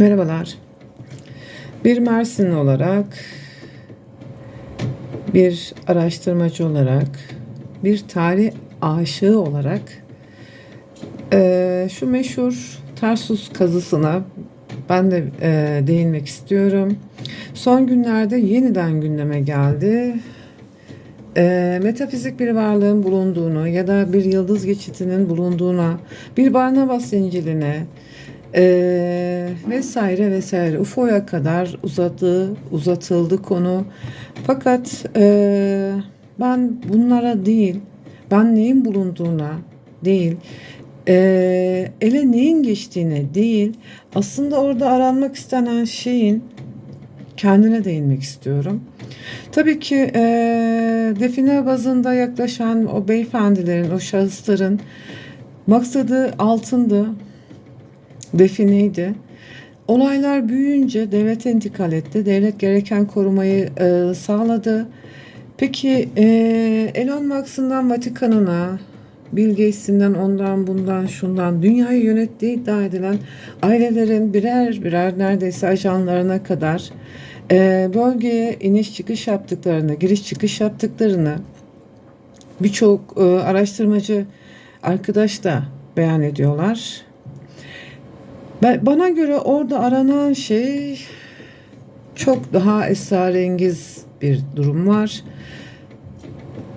Merhabalar. Bir Mersinli olarak, bir araştırmacı olarak, bir tarih aşığı olarak eee, şu meşhur Tarsus kazısına ben de eee, değinmek istiyorum. Son günlerde yeniden gündeme geldi. Eee, metafizik bir varlığın bulunduğunu ya da bir yıldız geçitinin bulunduğuna, bir Barnabas İncil'ine, ee, vesaire vesaire UFO'ya kadar uzadı, uzatıldı konu. Fakat e, ben bunlara değil, ben neyin bulunduğuna değil, e, ele neyin geçtiğine değil, aslında orada aranmak istenen şeyin kendine değinmek istiyorum. Tabii ki e, define bazında yaklaşan o beyefendilerin, o şahısların maksadı altındı, defineydi. Olaylar büyüyünce devlete intikal etti. Devlet gereken korumayı e, sağladı. Peki e, Elon Musk'ından Vatikan'ına, Bill Gates'inden ondan bundan şundan dünyayı yönettiği iddia edilen ailelerin birer birer neredeyse ajanlarına kadar e, bölgeye iniş çıkış yaptıklarını, giriş çıkış yaptıklarını birçok e, araştırmacı arkadaş da beyan ediyorlar. Ben, bana göre orada aranan şey çok daha esrarengiz bir durum var.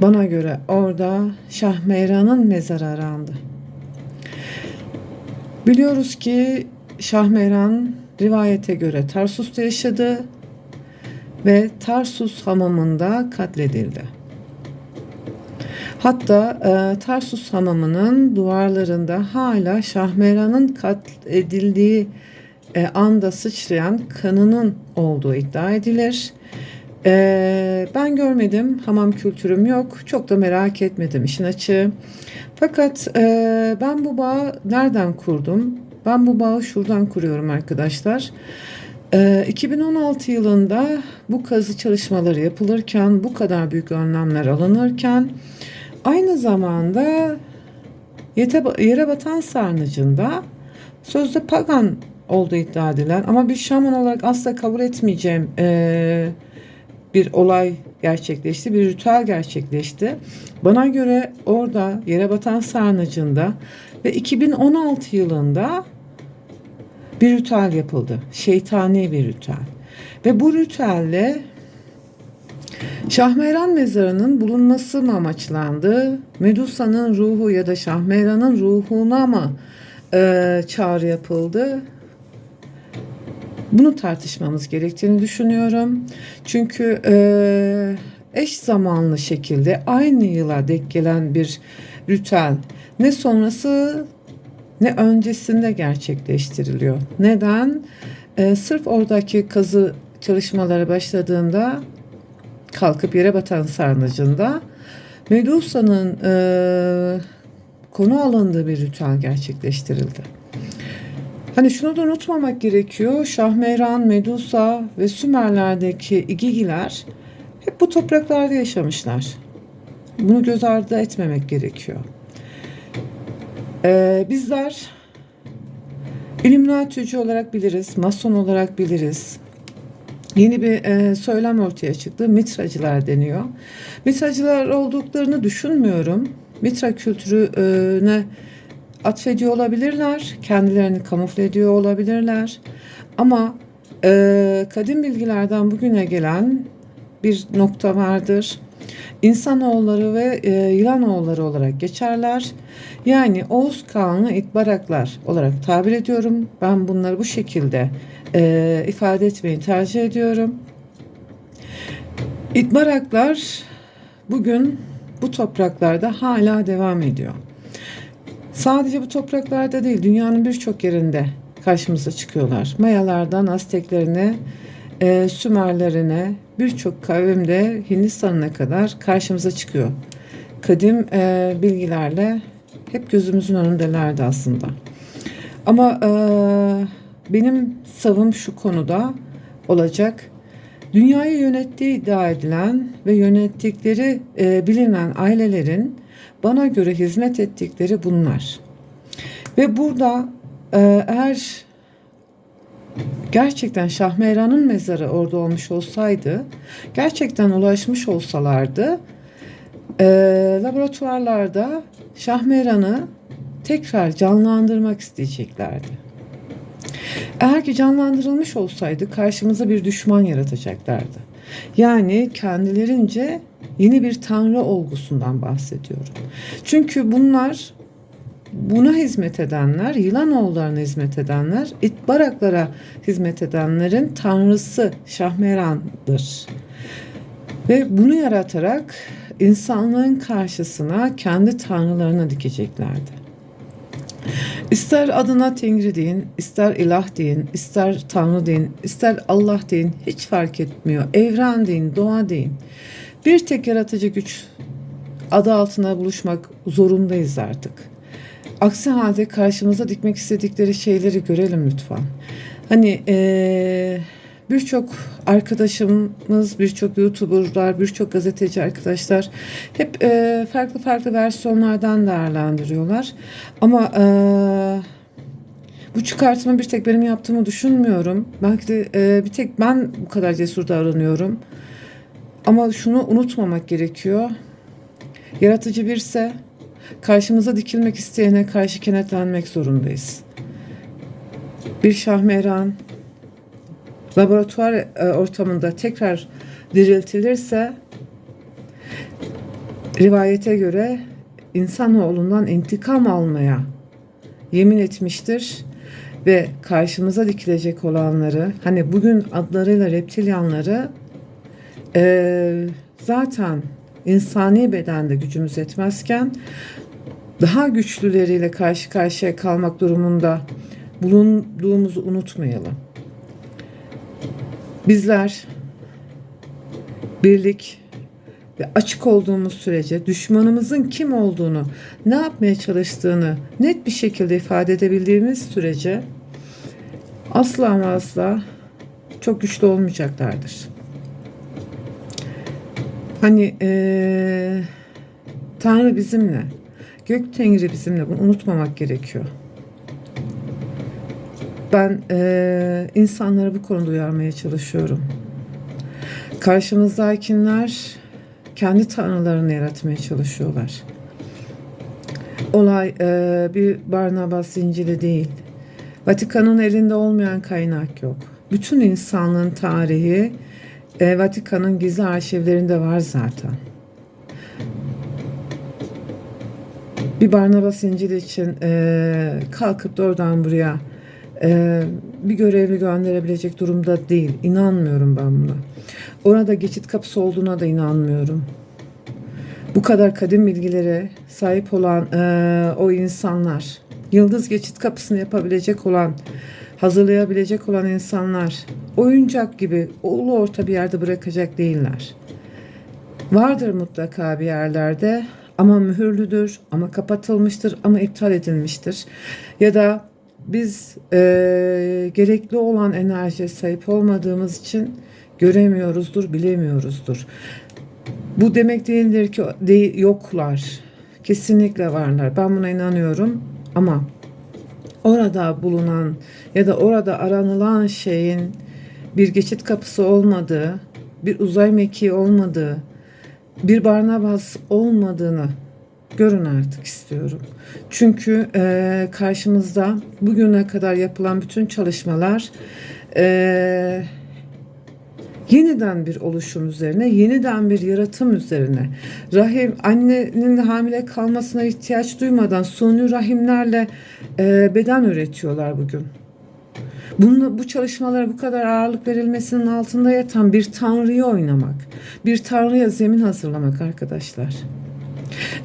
Bana göre orada Şahmeran'ın mezarı arandı. Biliyoruz ki Şahmeran rivayete göre Tarsus'ta yaşadı ve Tarsus hamamında katledildi. Hatta e, Tarsus hamamının duvarlarında hala Şahmeran'ın katledildiği e, anda sıçrayan kanının olduğu iddia edilir. E, ben görmedim, hamam kültürüm yok, çok da merak etmedim işin açığı. Fakat e, ben bu bağı nereden kurdum? Ben bu bağı şuradan kuruyorum arkadaşlar. E, 2016 yılında bu kazı çalışmaları yapılırken, bu kadar büyük önlemler alınırken Aynı zamanda yere batan sarnıcında sözde pagan olduğu iddia edilen ama bir şaman olarak asla kabul etmeyeceğim e, bir olay gerçekleşti, bir ritüel gerçekleşti. Bana göre orada yere batan sarnıcında ve 2016 yılında bir ritüel yapıldı. Şeytani bir ritüel. Ve bu ritüelle Şahmeran mezarının bulunması mı amaçlandı? Medusa'nın ruhu ya da Şahmeran'ın ruhuna mı e, çağrı yapıldı? Bunu tartışmamız gerektiğini düşünüyorum. Çünkü e, eş zamanlı şekilde aynı yıla denk gelen bir ritüel ne sonrası ne öncesinde gerçekleştiriliyor. Neden? E, sırf oradaki kazı çalışmaları başladığında kalkıp yere batan sarnıcında Medusa'nın e, konu alındığı bir ritüel gerçekleştirildi. Hani şunu da unutmamak gerekiyor. Şahmeran, Medusa ve Sümerlerdeki igigiler hep bu topraklarda yaşamışlar. Bunu göz ardı etmemek gerekiyor. Ee, bizler Illuminati'ci olarak biliriz, Mason olarak biliriz, yeni bir e, söylem ortaya çıktı. Mitracılar deniyor. Mitracılar olduklarını düşünmüyorum. Mitra kültürüne atfediyor olabilirler. Kendilerini kamufle ediyor olabilirler. Ama e, kadim bilgilerden bugüne gelen bir nokta vardır. İnsanoğulları ve e, yılanoğulları olarak geçerler. Yani Oğuz Kağan'ı itbaraklar olarak tabir ediyorum. Ben bunları bu şekilde e, ifade etmeyi tercih ediyorum. İtbaraklar bugün bu topraklarda hala devam ediyor. Sadece bu topraklarda değil, dünyanın birçok yerinde karşımıza çıkıyorlar. Mayalardan Azteklerine, e, Sümerlerine, birçok kavimde Hindistan'a kadar karşımıza çıkıyor. Kadim e, bilgilerle hep gözümüzün önündelerdi aslında. Ama e, benim savım şu konuda olacak. Dünyayı yönettiği iddia edilen ve yönettikleri e, bilinen ailelerin bana göre hizmet ettikleri bunlar. Ve burada e, eğer gerçekten Şahmeran'ın mezarı orada olmuş olsaydı, gerçekten ulaşmış olsalardı, e, laboratuvarlarda Şahmeran'ı tekrar canlandırmak isteyeceklerdi. Eğer ki canlandırılmış olsaydı karşımıza bir düşman yaratacaklardı. Yani kendilerince yeni bir tanrı olgusundan bahsediyorum. Çünkü bunlar buna hizmet edenler, yılan oğullarına hizmet edenler, itbaraklara hizmet edenlerin tanrısı Şahmeran'dır. Ve bunu yaratarak insanlığın karşısına kendi tanrılarını dikeceklerdi. İster adına Tengri deyin, ister ilah deyin, ister Tanrı deyin, ister Allah deyin hiç fark etmiyor. Evren deyin, doğa deyin. Bir tek yaratıcı güç adı altına buluşmak zorundayız artık. Aksi halde karşımıza dikmek istedikleri şeyleri görelim lütfen. Hani ee, birçok arkadaşımız, birçok YouTuber'lar, birçok gazeteci arkadaşlar hep e, farklı farklı versiyonlardan değerlendiriyorlar. Ama e, bu çıkartımı bir tek benim yaptığımı düşünmüyorum. Belki de e, bir tek ben bu kadar cesur davranıyorum. Ama şunu unutmamak gerekiyor. Yaratıcı birse karşımıza dikilmek isteyene karşı kenetlenmek zorundayız. Bir şahmeran laboratuvar e, ortamında tekrar diriltilirse rivayete göre insanoğlundan intikam almaya yemin etmiştir ve karşımıza dikilecek olanları hani bugün adlarıyla reptilyanları e, zaten insani bedende gücümüz etmezken daha güçlüleriyle karşı karşıya kalmak durumunda bulunduğumuzu unutmayalım. Bizler birlik ve açık olduğumuz sürece düşmanımızın kim olduğunu, ne yapmaya çalıştığını net bir şekilde ifade edebildiğimiz sürece asla ama asla çok güçlü olmayacaklardır. Hani ee, Tanrı bizimle, Gök Tengri bizimle bunu unutmamak gerekiyor. Ben e, insanları bu konuda uyarmaya çalışıyorum. Karşımızdakiler kendi tanrılarını yaratmaya çalışıyorlar. Olay e, bir Barnabas zinciri değil. Vatikan'ın elinde olmayan kaynak yok. Bütün insanlığın tarihi e, Vatikan'ın gizli arşivlerinde var zaten. Bir Barnabas İncil'i için e, kalkıp da oradan buraya e, bir görevli gönderebilecek durumda değil. İnanmıyorum ben buna. Orada geçit kapısı olduğuna da inanmıyorum. Bu kadar kadim bilgilere sahip olan e, o insanlar, yıldız geçit kapısını yapabilecek olan, hazırlayabilecek olan insanlar, oyuncak gibi ulu orta bir yerde bırakacak değiller. Vardır mutlaka bir yerlerde ama mühürlüdür, ama kapatılmıştır, ama iptal edilmiştir. Ya da biz e, gerekli olan enerjiye sahip olmadığımız için göremiyoruzdur, bilemiyoruzdur. Bu demek değildir ki de, yoklar. Kesinlikle varlar. Ben buna inanıyorum ama orada bulunan ya da orada aranılan şeyin bir geçit kapısı olmadığı, bir uzay mekiği olmadığı, bir Barnabas olmadığını görün artık istiyorum. Çünkü e, karşımızda bugüne kadar yapılan bütün çalışmalar e, yeniden bir oluşum üzerine, yeniden bir yaratım üzerine. Rahim annenin hamile kalmasına ihtiyaç duymadan suni rahimlerle e, beden üretiyorlar bugün. Bununla, bu çalışmalara bu kadar ağırlık verilmesinin altında yatan bir tanrıyı oynamak, bir tanrıya zemin hazırlamak arkadaşlar.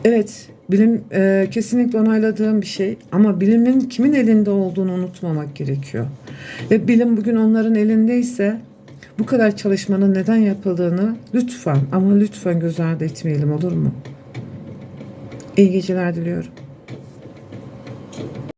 Evet, bilim e, kesinlikle onayladığım bir şey ama bilimin kimin elinde olduğunu unutmamak gerekiyor. Ve bilim bugün onların elindeyse bu kadar çalışmanın neden yapıldığını lütfen ama lütfen göz ardı etmeyelim olur mu? İyi geceler diliyorum.